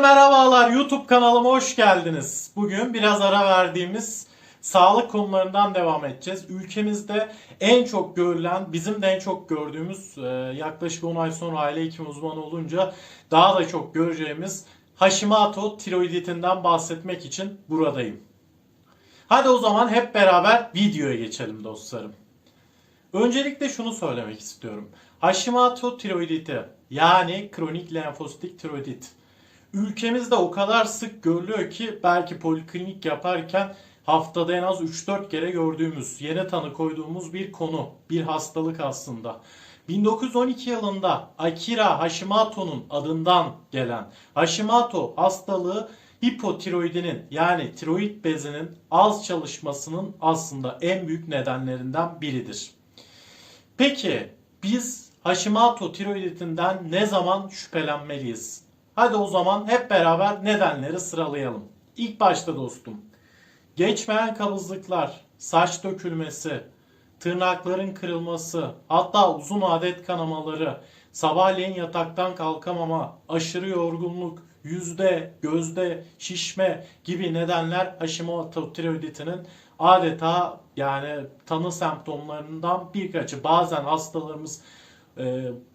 merhabalar YouTube kanalıma hoş geldiniz. Bugün biraz ara verdiğimiz sağlık konularından devam edeceğiz. Ülkemizde en çok görülen, bizim de en çok gördüğümüz e, yaklaşık 10 ay sonra aile hekim uzmanı olunca daha da çok göreceğimiz Hashimoto tiroiditinden bahsetmek için buradayım. Hadi o zaman hep beraber videoya geçelim dostlarım. Öncelikle şunu söylemek istiyorum. Hashimoto tiroiditi yani kronik lenfositik tiroidit ülkemizde o kadar sık görülüyor ki belki poliklinik yaparken haftada en az 3-4 kere gördüğümüz, yeni tanı koyduğumuz bir konu, bir hastalık aslında. 1912 yılında Akira Hashimoto'nun adından gelen Hashimoto hastalığı hipotiroidinin yani tiroid bezinin az çalışmasının aslında en büyük nedenlerinden biridir. Peki biz Hashimoto tiroiditinden ne zaman şüphelenmeliyiz? Hadi o zaman hep beraber nedenleri sıralayalım. İlk başta dostum. Geçmeyen kabızlıklar, saç dökülmesi, tırnakların kırılması, hatta uzun adet kanamaları, sabahleyin yataktan kalkamama, aşırı yorgunluk, yüzde, gözde, şişme gibi nedenler Hashimoto tiroiditinin adeta yani tanı semptomlarından birkaçı. Bazen hastalarımız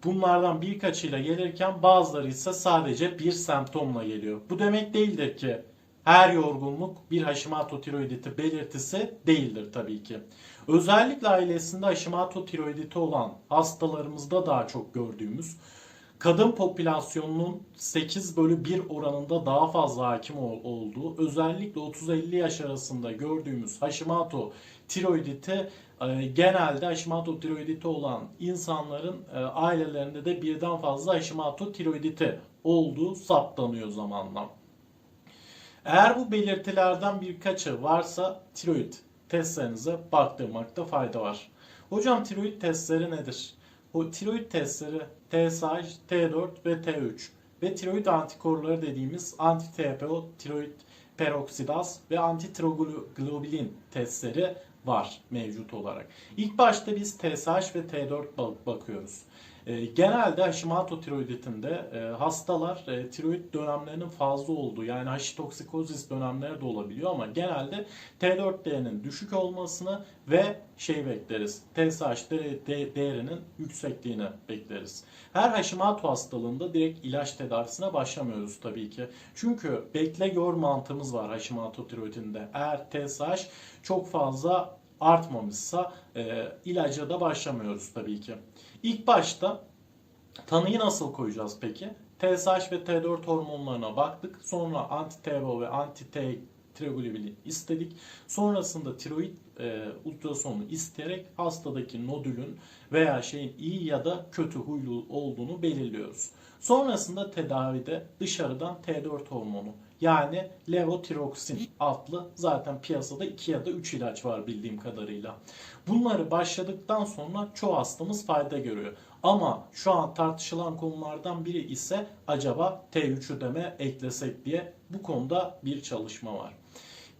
bunlardan birkaçıyla gelirken bazıları ise sadece bir semptomla geliyor. Bu demek değildir ki her yorgunluk bir Hashimoto tiroiditi belirtisi değildir tabii ki. Özellikle ailesinde Hashimoto tiroiditi olan hastalarımızda daha çok gördüğümüz kadın popülasyonunun 8 bölü 1 oranında daha fazla hakim ol- olduğu, özellikle 30-50 yaş arasında gördüğümüz Hashimoto tiroiditi genelde Hashimoto tiroiditi olan insanların e, ailelerinde de birden fazla Hashimoto tiroiditi olduğu saptanıyor zamanla. Eğer bu belirtilerden birkaçı varsa tiroid testlerinize baktırmakta fayda var. Hocam tiroid testleri nedir? O tiroid testleri TSH, T4 ve T3 ve tiroid antikorları dediğimiz anti-TPO, tiroid peroksidaz ve antitroglobulin testleri var mevcut olarak. İlk başta biz TSH ve T4 bak- bakıyoruz. E, Genelde Hashimoto tiroiditinde e, hastalar e, tiroid dönemlerinin fazla olduğu yani Hashitoksikozis dönemleri de olabiliyor ama genelde T4 düşük olmasını ve şey bekleriz. TSH de- de- değerinin yüksekliğini bekleriz. Her Hashimoto hastalığında direkt ilaç tedavisine başlamıyoruz tabii ki. Çünkü bekle gör mantığımız var Hashimoto tiroidinde. Eğer TSH çok fazla artmamışsa e, ilaca da başlamıyoruz tabii ki. İlk başta tanıyı nasıl koyacağız peki? TSH ve T4 hormonlarına baktık. Sonra anti-TRO ve anti-T tiroglobulin istedik. Sonrasında tiroid e, ultrasonu isteyerek hastadaki nodülün veya şeyin iyi ya da kötü huylu olduğunu belirliyoruz. Sonrasında tedavide dışarıdan T4 hormonu yani levotiroksin adlı zaten piyasada 2 ya da 3 ilaç var bildiğim kadarıyla. Bunları başladıktan sonra çoğu hastamız fayda görüyor. Ama şu an tartışılan konulardan biri ise acaba T3'ü de mi eklesek diye bu konuda bir çalışma var.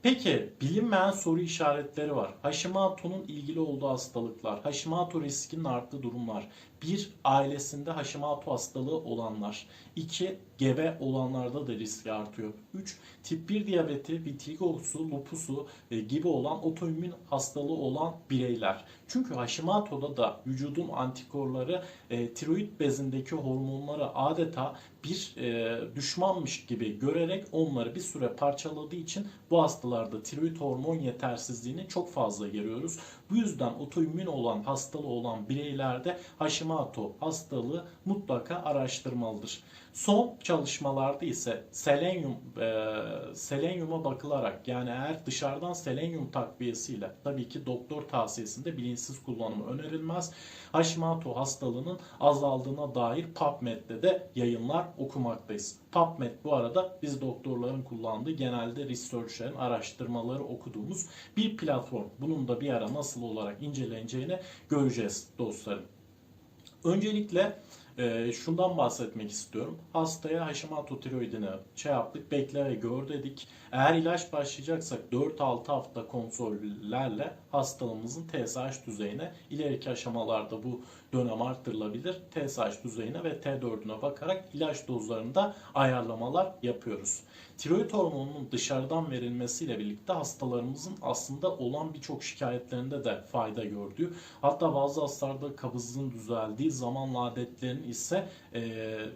Peki bilinmeyen soru işaretleri var. Hashimoto'nun ilgili olduğu hastalıklar, Hashimoto riskinin arttığı durumlar. Bir, ailesinde Hashimoto hastalığı olanlar. İki, gebe olanlarda da risk artıyor. Üç, tip 1 diyabeti, vitiligosu, lupusu e, gibi olan otoimmün hastalığı olan bireyler. Çünkü Hashimoto'da da vücudun antikorları e, tiroid bezindeki hormonları adeta bir e, düşmanmış gibi görerek onları bir süre parçaladığı için bu hastalarda tiroid hormon yetersizliğini çok fazla görüyoruz. Bu yüzden otoimmün olan hastalığı olan bireylerde Hashimoto hastalığı mutlaka araştırmalıdır. Son çalışmalarda ise selenyum e, selenyuma bakılarak yani eğer dışarıdan selenyum takviyesiyle tabii ki doktor tavsiyesinde bilinçsiz kullanımı önerilmez. Hashimoto hastalığının azaldığına dair PubMed'de de yayınlar okumaktayız. PubMed bu arada biz doktorların kullandığı genelde researchlerin araştırmaları okuduğumuz bir platform. Bunun da bir ara nasıl olarak inceleneceğini göreceğiz dostlarım. Öncelikle Ee, şundan bahsetmek istiyorum. Hastaya Hashimoto tiroidini şey yaptık, bekle ve gör dedik. Eğer ilaç başlayacaksak 4-6 hafta kontrollerle hastalığımızın TSH düzeyine ileriki aşamalarda bu dönem arttırılabilir. TSH düzeyine ve T4'üne bakarak ilaç dozlarında ayarlamalar yapıyoruz. Tiroid hormonunun dışarıdan verilmesiyle birlikte hastalarımızın aslında olan birçok şikayetlerinde de fayda gördüğü, hatta bazı hastalarda kabızlığın düzeldiği, zamanla adetlerin ise e,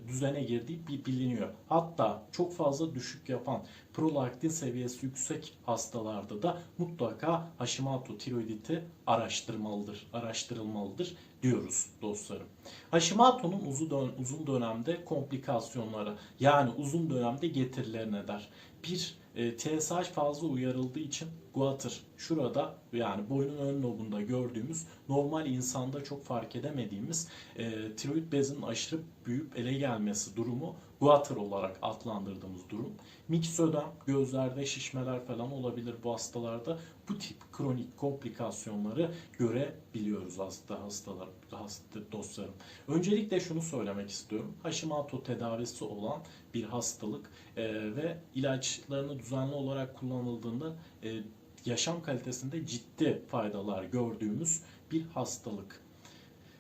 düzene girdiği bir biliniyor. Hatta çok fazla düşük yapan prolaktin seviyesi yüksek hastalarda da mutlaka Hashimoto tiroiditi araştırmalıdır, araştırılmalıdır diyoruz dostlarım. Hashimoto'nun uzun, dön- uzun dönemde komplikasyonları yani uzun dönemde getirileri neler? Bir, e, TSH fazla uyarıldığı için guatr şurada yani boynun ön lobunda gördüğümüz normal insanda çok fark edemediğimiz e, tiroid bezinin aşırı büyüyüp ele gelmesi durumu guatr olarak adlandırdığımız durum. Miksödem, gözlerde şişmeler falan olabilir bu hastalarda. Bu tip kronik komplikasyonları görebiliyoruz hasta hastalar, hasta dostlarım. Öncelikle şunu söylemek istiyorum. Hashimoto tedavisi olan bir hastalık e, ve ilaçlarını düzenli olarak kullanıldığında e, yaşam kalitesinde ciddi faydalar gördüğümüz bir hastalık.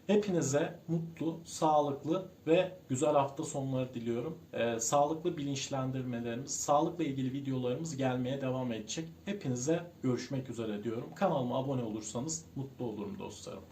Hepinize mutlu, sağlıklı ve güzel hafta sonları diliyorum. Ee, sağlıklı bilinçlendirmelerimiz, sağlıkla ilgili videolarımız gelmeye devam edecek. Hepinize görüşmek üzere diyorum. Kanalıma abone olursanız mutlu olurum dostlarım.